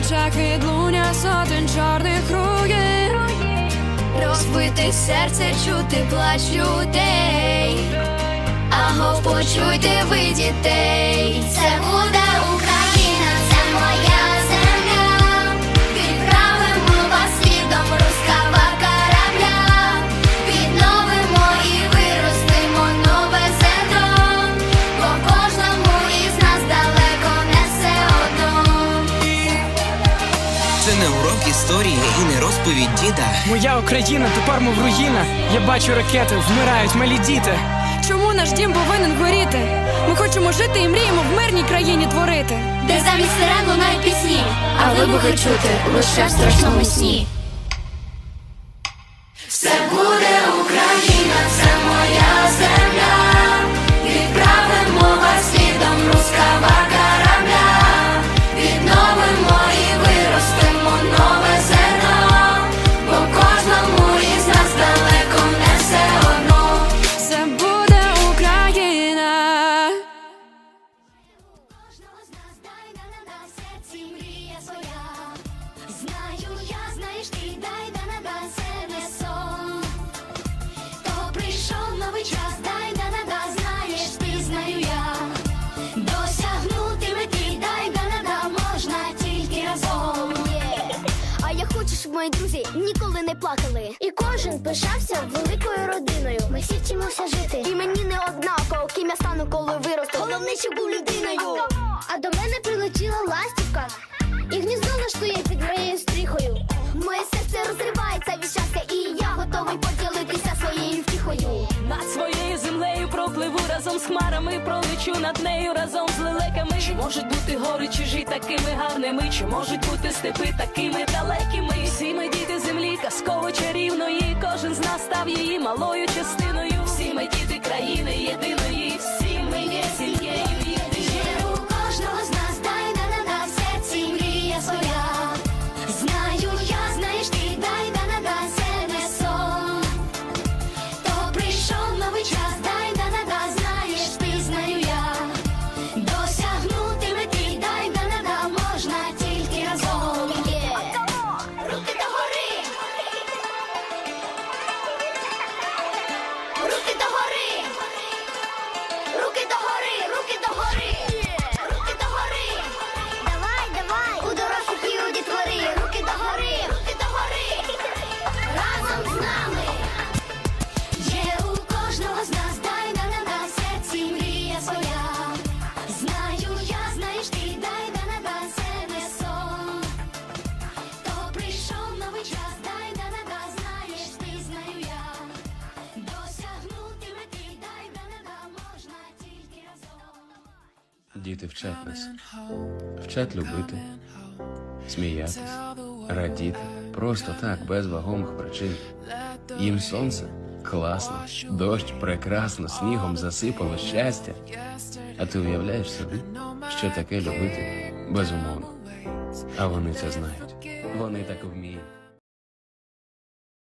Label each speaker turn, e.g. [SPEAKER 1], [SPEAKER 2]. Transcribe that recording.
[SPEAKER 1] очах відлуння сотень чорних руїн.
[SPEAKER 2] Розбите серце чути плач людей. Аго, почуйте ви дітей. Це буде Це не
[SPEAKER 3] урок історії і не розповідь діда.
[SPEAKER 4] Моя Україна тепер мов руїна. Я бачу ракети, вмирають малі діти.
[SPEAKER 1] Чому наш дім повинен горіти? Ми хочемо жити і мріємо в мирній країні творити.
[SPEAKER 2] Де замість сирен лунають пісні, а вибухи чути лише в страшному сні. Все буде Україна, це моя
[SPEAKER 5] мої друзі ніколи не плакали. І кожен пишався великою родиною. Ми всі вчимося жити. І мені не однаково, ким я стану, коли виросту. Головне, щоб був людиною. А до мене прилетіла ластівка і гніздо влаштує під моєю стріхою. Моє серце розривається від щастя, і я готовий поділитися своєю втіхою.
[SPEAKER 6] Над своєю землею пропливу разом з хмарами, пролечу над нею разом з лелеками. Чи можуть бути гори чужі такими гарними? Чи можуть бути степи такими далекими? малою
[SPEAKER 7] Діти вчать нас, вчать любити, сміятись, радіти, просто так, без вагомих причин. Їм сонце. Класно, дощ прекрасно, снігом засипало щастя. А ти уявляєш собі, що таке любити? безумовно. А вони це знають. Вони так вміють.